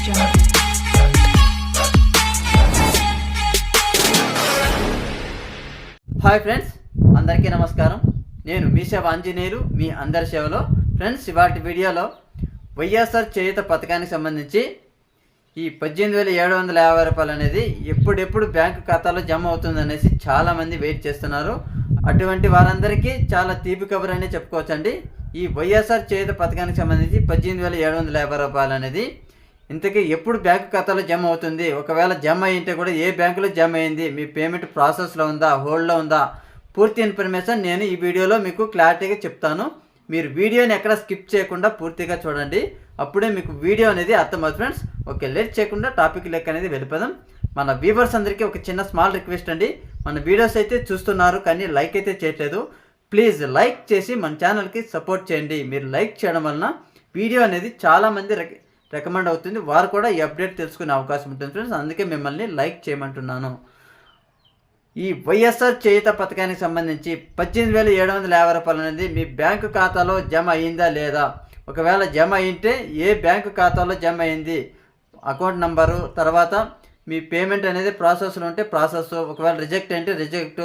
Hi friends అందరికీ నమస్కారం. నేను మీ సేవ ఆంజనేయులు మీ అందరి సేవలో. ఫ్రెండ్స్ ఇవాటి వీడియోలో వైఎస్ఆర్ చేయుత పథకానికి సంబంధించి ఈ పద్దెనిమిది వేల ఏడు వందల యాభై రూపాయలు అనేది ఎప్పుడెప్పుడు బ్యాంకు ఖాతాలో జమ అవుతుంది అనేసి చాలామంది వెయిట్ చేస్తున్నారు. అటువంటి వారందరికీ చాలా తీపి కబురు అనే చెప్పుకోవచ్చండి. ఈ వైఎస్ఆర్ చేయుత పథకానికి సంబంధించి పద్దెనిమిది వేల ఏడు వందల యాభై రూపాయలు అనేది ఇంతకీ ఎప్పుడు బ్యాంకు ఖాతాలో జమ అవుతుంది? ఒకవేళ జమ అయ్యింటే కూడా ఏ బ్యాంకులో జమ అయింది మీ పేమెంట్ ప్రాసెస్లో ఉందా? హోల్డ్లో ఉందా? పూర్తి ఇన్ఫర్మేషన్ నేను ఈ వీడియోలో మీకు క్లారిటీగా చెప్తాను. మీరు వీడియోని ఎక్కడ స్కిప్ చేయకుండా పూర్తిగా చూడండి. అప్పుడే మీకు వీడియో అనేది అర్థమవుతుంది ఫ్రెండ్స్. ఓకే లేట్ చేయకుండా టాపిక్ లెక్క అనేది వెళ్ళిపోదాం. మన వ్యూవర్స్ అందరికీ ఒక చిన్న స్మాల్ రిక్వెస్ట్ అండి. మన వీడియోస్ అయితే చూస్తున్నారు కానీ లైక్ అయితే చేయట్లేదు. ప్లీజ్ లైక్ చేసి మన ఛానల్కి సపోర్ట్ చేయండి. మీరు లైక్ చేయడం వలన వీడియో అనేది చాలామంది రికమెండ్ అవుతుంది. వారు కూడా ఈ అప్డేట్ తెలుసుకునే అవకాశం ఉంటుంది ఫ్రెండ్స్. అందుకే మిమ్మల్ని లైక్ చేయమంటున్నాను. ఈ వైఎస్ఆర్ చేయుత పథకానికి సంబంధించి పద్దెనిమిది వేల ఏడు వందల యాభై రూపాయలు అనేది మీ బ్యాంకు ఖాతాలో జమ అయిందా లేదా? ఒకవేళ జమ అయింటే ఏ బ్యాంకు ఖాతాలో జమ అయింది? అకౌంట్ నంబరు తర్వాత మీ పేమెంట్ అనేది ప్రాసెస్లో ఉంటే ప్రాసెస్. ఒకవేళ రిజెక్ట్ అంటే రిజెక్ట్.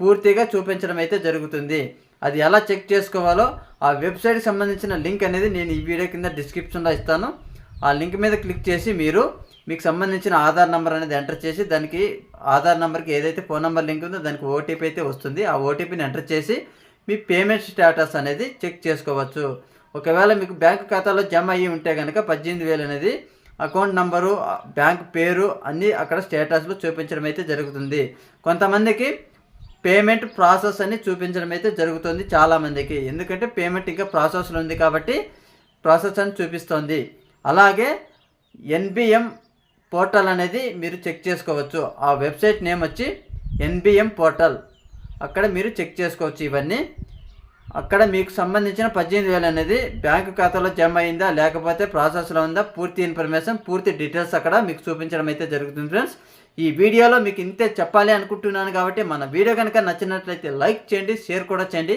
పూర్తిగా చూపించడం అయితే జరుగుతుంది. అది ఎలా చెక్ చేసుకోవాలో ఆ వెబ్సైట్కి సంబంధించిన లింక్ అనేది నేను ఈ వీడియో కింద డిస్క్రిప్షన్లో ఇస్తాను. ఆ లింక్ మీద క్లిక్ చేసి మీరు మీకు సంబంధించిన ఆధార్ నెంబర్ అనేది ఎంటర్ చేసి దానికి ఆధార్ నెంబర్కి ఏదైతే ఫోన్ నెంబర్ లింక్ ఉందో దానికి ఓటీపీ అయితే వస్తుంది. ఆ ఓటీపీని ఎంటర్ చేసి మీ పేమెంట్ స్టేటస్ అనేది చెక్ చేసుకోవచ్చు. ఒకవేళ మీకు బ్యాంక్ ఖాతాలో జమ అయ్యి ఉంటే కనుక పద్దెనిమిది వేలు అనేది అకౌంట్ నంబరు బ్యాంక్ పేరు అన్నీ అక్కడ స్టేటస్లో చూపించడం అయితే జరుగుతుంది. కొంతమందికి పేమెంట్ ప్రాసెస్ అని చూపించడం అయితే జరుగుతుంది చాలామందికి. ఎందుకంటే పేమెంట్ ఇంకా ప్రాసెస్లో ఉంది కాబట్టి ప్రాసెస్ అని చూపిస్తోంది. అలాగే ఎన్బిఎం పోర్టల్ అనేది మీరు చెక్ చేసుకోవచ్చు. ఆ వెబ్సైట్ నేమ్ వచ్చి ఎన్బిఎం పోర్టల్. అక్కడ మీరు చెక్ చేసుకోవచ్చు ఇవన్నీ. అక్కడ మీకు సంబంధించిన పద్దెనిమిది వేలు అనేది బ్యాంకు ఖాతాలో జమ అయిందా లేకపోతే ప్రాసెస్లో ఉందా పూర్తి ఇన్ఫర్మేషన్ పూర్తి డీటెయిల్స్ అక్కడ మీకు చూపించడం అయితే జరుగుతుంది ఫ్రెండ్స్. ఈ వీడియోలో మీకు ఇంతే చెప్పాలి అనుకుంటున్నాను కాబట్టి మన వీడియో కనుక నచ్చినట్లయితే లైక్ చేయండి షేర్ కూడా చేయండి.